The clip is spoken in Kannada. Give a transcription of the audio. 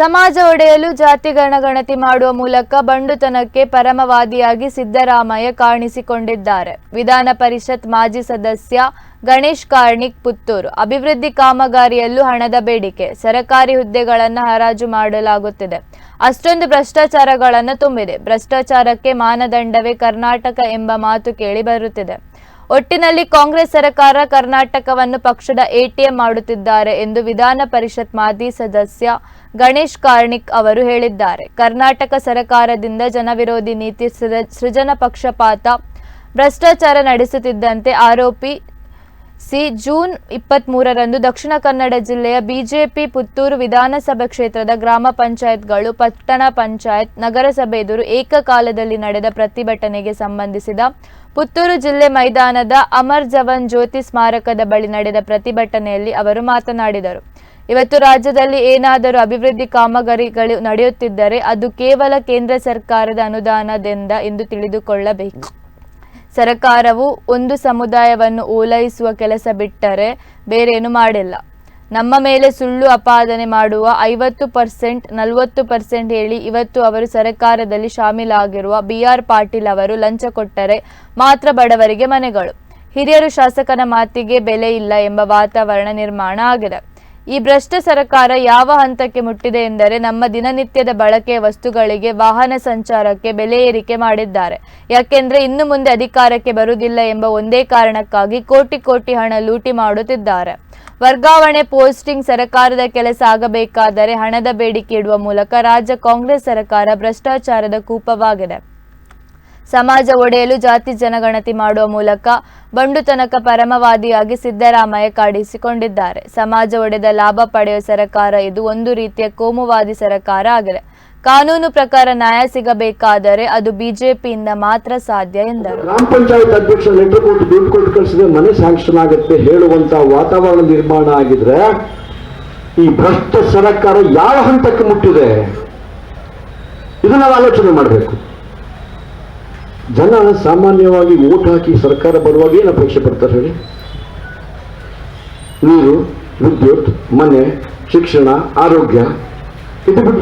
ಸಮಾಜ ಒಡೆಯಲು ಜಾತಿ ಗಣಗಣತಿ ಮಾಡುವ ಮೂಲಕ ಬಂಡುತನಕ್ಕೆ ಪರಮವಾದಿಯಾಗಿ ಸಿದ್ದರಾಮಯ್ಯ ಕಾಣಿಸಿಕೊಂಡಿದ್ದಾರೆ. ವಿಧಾನ ಪರಿಷತ್ ಮಾಜಿ ಸದಸ್ಯ ಗಣೇಶ್ ಕಾರ್ಣಿಕ್ ಪುತ್ತೂರು. ಅಭಿವೃದ್ಧಿ ಕಾಮಗಾರಿಯಲ್ಲೂ ಹಣದ ಬೇಡಿಕೆ. ಸರಕಾರಿ ಹುದ್ದೆಗಳನ್ನು ಹರಾಜು ಮಾಡಲಾಗುತ್ತಿದೆ. ಅಷ್ಟೊಂದು ಭ್ರಷ್ಟಾಚಾರಗಳನ್ನು ತುಂಬಿದೆ. ಭ್ರಷ್ಟಾಚಾರಕ್ಕೆ ಮಾನದಂಡವೇ ಕರ್ನಾಟಕ ಎಂಬ ಮಾತು ಕೇಳಿ ಬರುತ್ತಿದೆ. ಒಟ್ಟಿನಲ್ಲಿ ಕಾಂಗ್ರೆಸ್ ಸರ್ಕಾರ ಕರ್ನಾಟಕವನ್ನು ಪಕ್ಷದ ಎಟಿಎಂ ಮಾಡುತ್ತಿದ್ದಾರೆ ಎಂದು ವಿಧಾನ ಪರಿಷತ್ ಮಾಜಿ ಸದಸ್ಯ ಗಣೇಶ್ ಕಾರ್ಣಿಕ್ ಅವರು ಹೇಳಿದ್ದಾರೆ. ಕರ್ನಾಟಕ ಸರ್ಕಾರದಿಂದ ಜನವಿರೋಧಿ ನೀತಿ ಸೃಜ- ಸೃಜನ ಪಕ್ಷಪಾತ ಭ್ರಷ್ಟಾಚಾರ ನಡೆಸುತ್ತಿದ್ದಂತೆ ಆರೋಪಿ ಸಿ, ಜೂನ್ ಇಪ್ಪತ್ತ್ ಮೂರರಂದು ದಕ್ಷಿಣ ಕನ್ನಡ ಜಿಲ್ಲೆಯ ಬಿಜೆಪಿ ಪುತ್ತೂರು ವಿಧಾನಸಭಾ ಕ್ಷೇತ್ರದ ಗ್ರಾಮ ಪಂಚಾಯತ್ಗಳು ಪಟ್ಟಣ ಪಂಚಾಯತ್ ನಗರಸಭೆ ಎದುರು ಏಕಕಾಲದಲ್ಲಿ ನಡೆದ ಪ್ರತಿಭಟನೆಗೆ ಸಂಬಂಧಿಸಿದ ಪುತ್ತೂರು ಜಿಲ್ಲೆ ಮೈದಾನದ ಅಮರ್ ಜವನ್ ಜ್ಯೋತಿ ಸ್ಮಾರಕದ ಬಳಿ ನಡೆದ ಪ್ರತಿಭಟನೆಯಲ್ಲಿ ಅವರು ಮಾತನಾಡಿದರು. ಇವತ್ತು ರಾಜ್ಯದಲ್ಲಿ ಏನಾದರೂ ಅಭಿವೃದ್ಧಿ ಕಾಮಗಾರಿಗಳು ನಡೆಯುತ್ತಿದ್ದರೆ ಅದು ಕೇವಲ ಕೇಂದ್ರ ಸರ್ಕಾರದ ಅನುದಾನದಿಂದ ಎಂದು ತಿಳಿದುಕೊಳ್ಳಬೇಕು. ಸರ್ಕಾರವು ಒಂದು ಸಮುದಾಯವನ್ನು ಓಲೈಸುವ ಕೆಲಸ ಬಿಟ್ಟರೆ ಬೇರೇನು ಮಾಡಿಲ್ಲ. ನಮ್ಮ ಮೇಲೆ ಸುಳ್ಳು ಅಪಾದನೆ ಮಾಡುವ ಐವತ್ತು ಪರ್ಸೆಂಟ್, ನಲವತ್ತು ಪರ್ಸೆಂಟ್ ಹೇಳಿ ಇವತ್ತು ಅವರು ಸರ್ಕಾರದಲ್ಲಿ ಶಾಮೀಲಾಗಿರುವ ಬಿ ಆರ್ ಪಾಟೀಲ್ ಅವರು ಲಂಚ ಕೊಟ್ಟರೆ ಮಾತ್ರ ಬಡವರಿಗೆ ಮನೆಗಳು. ಹಿರಿಯರು ಶಾಸಕನ ಮಾತಿಗೆ ಬೆಲೆ ಇಲ್ಲ ಎಂಬ ವಾತಾವರಣ ನಿರ್ಮಾಣ ಆಗಿದೆ. ಈ ಭ್ರಷ್ಟ ಸರ್ಕಾರ ಯಾವ ಹಂತಕ್ಕೆ ಮುಟ್ಟಿದೆ ಎಂದರೆ ನಮ್ಮ ದಿನನಿತ್ಯದ ಬಳಕೆಯ ವಸ್ತುಗಳಿಗೆ ವಾಹನ ಸಂಚಾರಕ್ಕೆ ಬೆಲೆ ಏರಿಕೆ ಮಾಡಿದ್ದಾರೆ. ಯಾಕೆಂದ್ರೆ ಇನ್ನು ಮುಂದೆ ಅಧಿಕಾರಕ್ಕೆ ಬರುವುದಿಲ್ಲ ಎಂಬ ಒಂದೇ ಕಾರಣಕ್ಕಾಗಿ ಕೋಟಿ ಕೋಟಿ ಹಣ ಲೂಟಿ ಮಾಡುತ್ತಿದ್ದಾರೆ. ವರ್ಗಾವಣೆ ಪೋಸ್ಟಿಂಗ್ ಸರಕಾರದ ಕೆಲಸ ಆಗಬೇಕಾದರೆ ಹಣದ ಬೇಡಿಕೆ ಇಡುವ ಮೂಲಕ ರಾಜ್ಯ ಕಾಂಗ್ರೆಸ್ ಸರ್ಕಾರ ಭ್ರಷ್ಟಾಚಾರದ ಕೂಪವಾಗಿದೆ. ಸಮಾಜ ಒಡೆಯಲು ಜಾತಿ ಜನಗಣತಿ ಮಾಡುವ ಮೂಲಕ ಬಂಡುತನಕ ಪರಮವಾದಿಯಾಗಿ ಸಿದ್ದರಾಮಯ್ಯ ಕಾಡಿಸಿಕೊಂಡಿದ್ದಾರೆ. ಸಮಾಜ ಒಡೆದ ಲಾಭ ಪಡೆಯುವ ಸರಕಾರ ಇದು ಒಂದು ರೀತಿಯ ಕೋಮುವಾದಿ ಸರಕಾರ ಆಗಿದೆ. ಕಾನೂನು ಪ್ರಕಾರ ನ್ಯಾಯ ಸಿಗಬೇಕಾದರೆ ಅದು ಬಿಜೆಪಿಯಿಂದ ಮಾತ್ರ ಸಾಧ್ಯ ಎಂದರು. ಗ್ರಾಮ ಪಂಚಾಯತ್ ಅಧ್ಯಕ್ಷ ಲೆಟರ್ ಕೊಟ್ಟು ದುಡ್ಡು ಕೊಟ್ಟು ಕಳಿಸಿದ್ರೆ ಮನೆ ಸ್ಯಾಂಕ್ಷನ್ ಆಗುತ್ತೆ ಹೇಳುವಂತ ವಾತಾವರಣ ನಿರ್ಮಾಣ ಆಗಿದ್ರೆ ಈ ಭ್ರಷ್ಟ ಸರ್ಕಾರ ಯಾವ ಹಂತಕ್ಕೆ ಮುಟ್ಟಿದೆ? ಇದನ್ನ ಆಲೋಚನೆ ಮಾಡಬೇಕು. ಜನ ಸಾಮಾನ್ಯವಾಗಿ ಓಟ್ ಹಾಕಿ ಸರ್ಕಾರ ಬರುವಾಗ ಏನು ಅಪೇಕ್ಷೆ ಪಡ್ತಾರೆ ಹೇಳಿ? ನೀರು, ವಿದ್ಯುತ್, ಮನೆ, ಶಿಕ್ಷಣ, ಆರೋಗ್ಯ, ಇದು